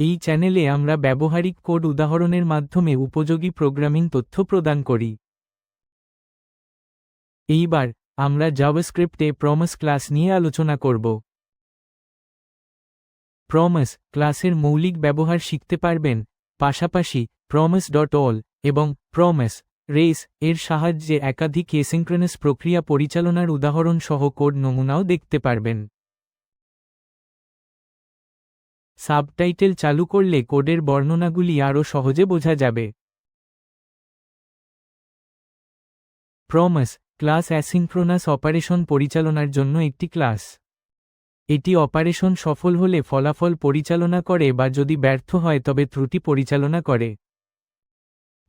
এই চ্যানেলে আমরা ব্যবহারিক কোড উদাহরণের মাধ্যমে উপযোগী প্রোগ্রামিং তথ্য প্রদান করি। এইবার, আমরা জাভাস্ক্রিপ্টে প্রমিস ক্লাস নিয়ে আলোচনা করব। প্রমিস ক্লাসের মৌলিক ব্যবহার শিখতে পারবেন, পাশাপাশি প্রমিস ডট অল এবং প্রমিস রেস এর সাহায্যে একাধিক এসিঙ্ক্রনাস প্রক্রিয়া পরিচালনার উদাহরণ সহ কোড নমুনাও দেখতে পারবেন। সাবটাইটেল চালু করলে কোডের বর্ণনাগুলি আরও সহজে বোঝা যাবে। প্রমাস ক্লাস অ্যাসিঙ্ক্রোনাস অপারেশন পরিচালনার জন্য একটি ক্লাস এটি অপারেশন সফল হলে ফলাফল পরিচালনা করে বা যদি ব্যর্থ হয় তবে ত্রুটি পরিচালনা করে।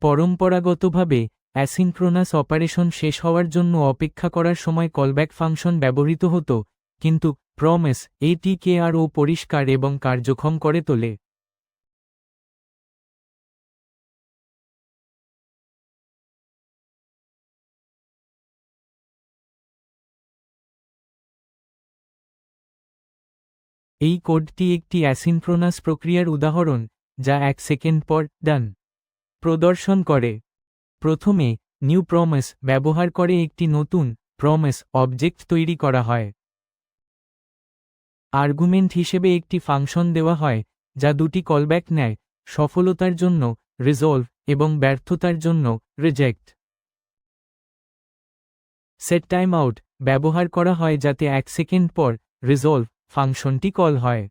পরম্পরাগতভাবে অ্যাসিনক্রোনাস অপারেশন শেষ হওয়ার জন্য অপেক্ষা করার সময় কলব্যাক ফাংশন ব্যবহৃত হতো, কিন্তু প্রমিস এটিকে আরও পরিষ্কার এবং কার্যক্ষম করে তোলে। এই কোডটি একটি অ্যাসিনক্রোনাস প্রক্রিয়ার উদাহরণ, যা এক সেকেন্ড পর ডান। প্রদর্শন করে। প্রথমে, নিউ প্রমেস ব্যবহার করে একটি নতুন, প্রমেস অবজেক্ট তৈরি করা হয়। আর্গুমেন্ট হিসেবে একটি ফাংশন দেওয়া হয়, যা দুটি কলব্যাক নেয়, সফলতার জন্য রিজলভ এবং ব্যর্থতার জন্য রিজেক্ট সেট টাইম আউট ব্যবহার করা হয় যাতে এক সেকেন্ড পর রিজলভ ফাংশনটি কল হয়।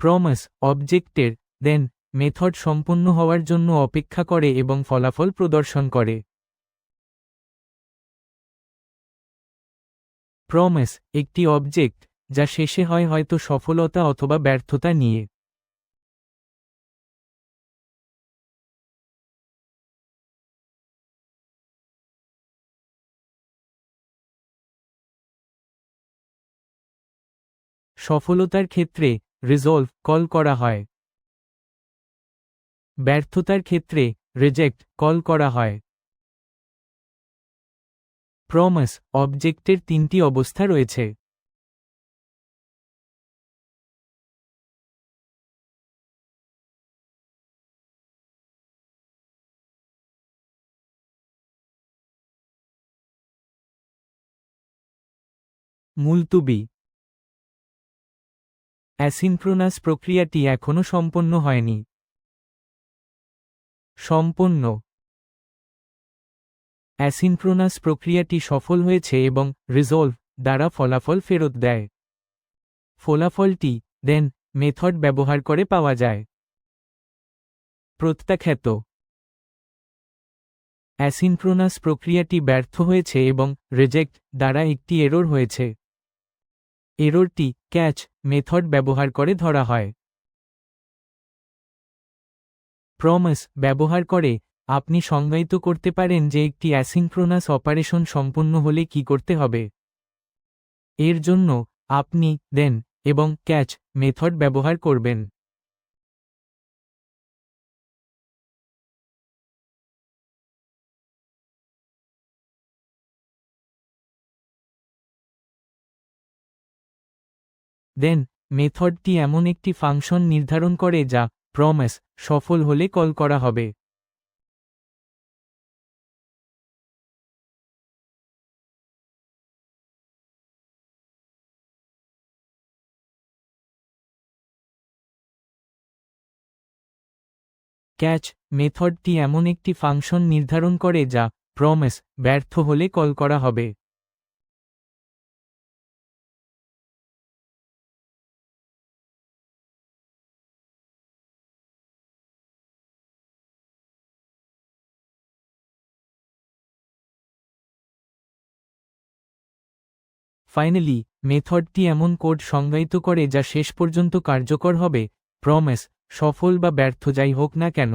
প্রমাস অবজেক্টের দেন মেথড সম্পূর্ণ হওয়ার জন্য অপেক্ষা করে এবং ফলাফল প্রদর্শন করে। প্রমিস একটি অবজেক্ট যা শেষে হয় হয়তো সফলতা অথবা ব্যর্থতা নিয়ে। সফলতার ক্ষেত্রে রিজলভ কল করা হয়। ব্যর্থতার ক্ষেত্রে রিজেক্ট কল করা হয়। প্রমাস অবজেক্টের তিনটি অবস্থা রয়েছে। মুলতুবি। অ্যাসিনক্রোনাস প্রক্রিয়াটি এখনও সম্পন্ন হয়নি। সম্পন্ন। অ্যাসিনক্রোনাস প্রক্রিয়াটি সফল হয়েছে এবং রিজলভ দ্বারা ফলাফল ফেরত দেয়। ফলাফলটি, দেন, মেথড ব্যবহার করে পাওয়া যায়। প্রত্যাখ্যাত। অ্যাসিনক্রোনাস প্রক্রিয়াটি ব্যর্থ হয়েছে এবং রিজেক্ট দ্বারা একটি এরর হয়েছে। এররটি ক্যাচ মেথড ব্যবহার করে ধরা হয়। প্রমিস ব্যবহার করে আপনি সংজ্ঞায়িত করতে পারেন যে একটি অ্যাসিঙ্ক্রোনাস অপারেশন সম্পূর্ণ হলে কি করতে হবে। এর জন্য আপনি দেন এবং ক্যাচ মেথড ব্যবহার করবেন। দেন, মেথডটি এমন একটি ফাংশন নির্ধারণ করে যা প্রমেস সফল হলে কল করা হবে। ক্যাচ, মেথডটি এমন একটি ফাংশন নির্ধারণ করে যা প্রমেস ব্যর্থ হলে কল করা হবে। ফাইনালি মেথডটি এমন কোড সংজ্ঞায়িত করে যা শেষ পর্যন্ত কার্যকর হবে প্রমেস সফল বা ব্যর্থ যাই হোক না কেন।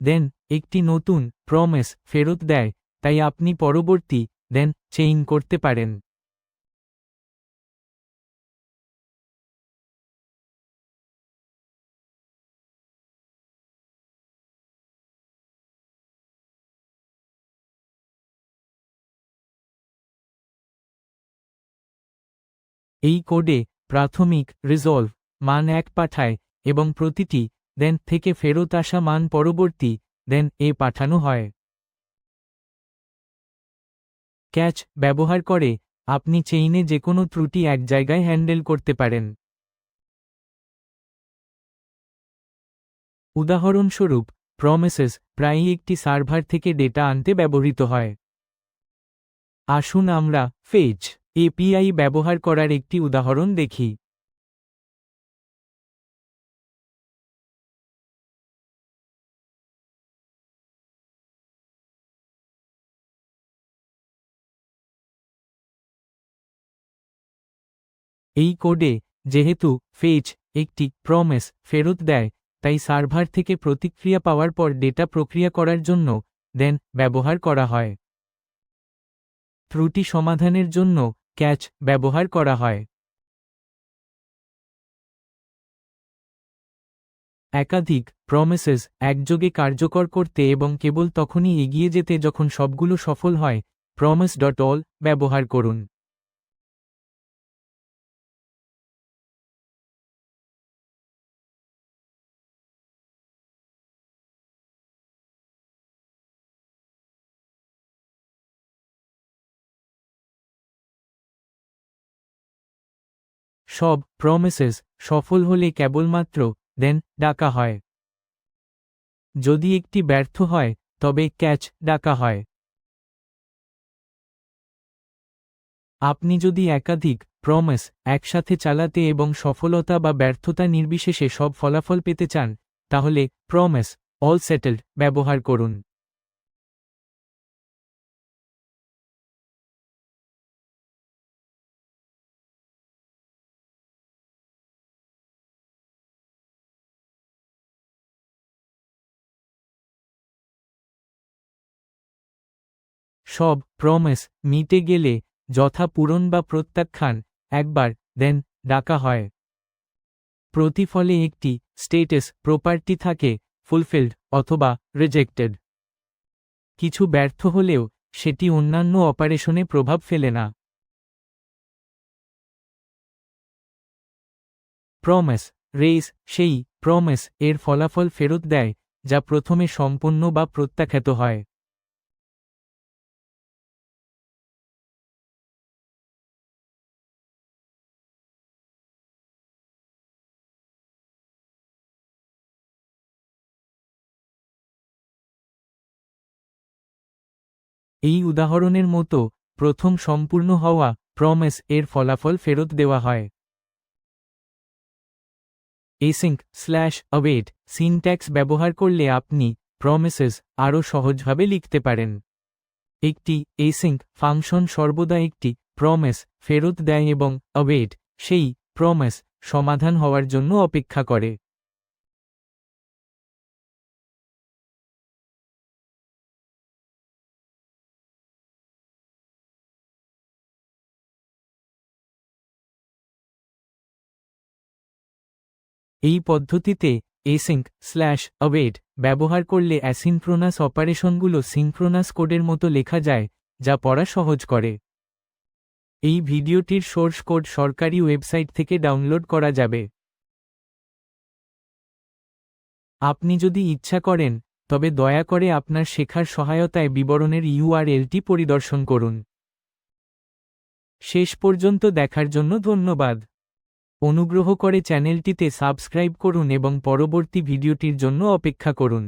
দেন একটি নতুন প্রমেস ফেরত দেয়, তাই আপনি পরবর্তী দেন চেইন করতে পারেন। এই কোডে প্রাথমিক রিজলভ মান এক পাঠায় এবং প্রতিটি দেন থেকে ফেরত আসা মান পরবর্তী দেন এ পাঠানো হয়। ক্যাচ ব্যবহার করে আপনি চেইনে যে কোনো ত্রুটি এক জায়গায় হ্যান্ডেল করতে পারেন। উদাহরণস্বরূপ প্রমিসেস প্রায়ই একটি সার্ভার থেকে ডেটা আনতে ব্যবহৃত হয়। আসুন আমরা ফেজ এপিআই ব্যবহার করার একটি উদাহরণ দেখি। এই কোডে যেহেতু ফেচ একটি প্রমেস ফেরত দেয়, তাই সার্ভার থেকে প্রতিক্রিয়া পাওয়ার পর ডেটা প্রক্রিয়া করার জন্য দেন ব্যবহার করা হয়। ত্রুটি সমাধানের জন্য ক্যাচ ব্যবহার করা হয়। একাধিক প্রমিসেস একযোগে কার্যকর করতে এবং কেবল তখনই এগিয়ে যেতে যখন সবগুলো সফল হয় প্রমিস ডট অল ব্যবহার করুন। সব প্রমিসেস সফল হলে কেবলমাত্র দেন ডাকা হয়। যদি একটি ব্যর্থ হয়, তবে ক্যাচ ডাকা হয়। আপনি যদি একাধিক প্রমিস একসাথে চালাতে এবং সফলতা বা ব্যর্থতা নির্বিশেষে সব ফলাফল পেতে চান, তাহলে প্রমিস অল সেটেলড ব্যবহার করুন। সব প্রমেস মিটে গেলে, যথা পূরণ বা প্রত্যাখ্যান, একবার দেন ডাকা হয়। প্রতিফলে একটি স্টেটাস প্রপার্টি থাকে ফুলফিল্ড অথবা রিজেক্টেড কিছু ব্যর্থ হলেও, সেটি অন্যান্য অপারেশনে প্রভাব ফেলে না। প্রমেস রেস সেই প্রমেস এর ফলাফল ফেরত দেয়, যা প্রথমে সম্পন্ন বা প্রত্যাখ্যাত হয়। এই উদাহরণের মতো প্রথম সম্পূর্ণ হওয়া প্রমেস এর ফলাফল ফেরত দেওয়া হয়। এসিঙ্ক স্ল্যাশ অবেট সিনট্যাক্স ব্যবহার করলে আপনি প্রমেসেস আরও সহজভাবে লিখতে পারেন। একটি এসিঙ্ক ফাংশন সর্বদা একটি প্রমেস ফেরত দেয় এবং অবেট সেই প্রমেস সমাধান হওয়ার জন্য অপেক্ষা করে। এই পদ্ধতিতে এসিঙ্ক স্ল্যাশ অবেট ব্যবহার করলে অ্যাসিনক্রোনাস অপারেশনগুলো সিনক্রোনাস কোডের মতো লেখা যায়, যা পড়া সহজ করে। এই ভিডিওটির সোর্স কোড সরকারি ওয়েবসাইট থেকে ডাউনলোড করা যাবে। আপনি যদি ইচ্ছা করেন, তবে দয়া করে আপনার শেখার সহায়তায় বিবরণের ইউআরএলটি পরিদর্শন করুন। শেষ পর্যন্ত দেখার জন্য ধন্যবাদ। অনুগ্রহ করে চ্যানেলটিতে সাবস্ক্রাইব করুন এবং পরবর্তী ভিডিওটির জন্য অপেক্ষা করুন।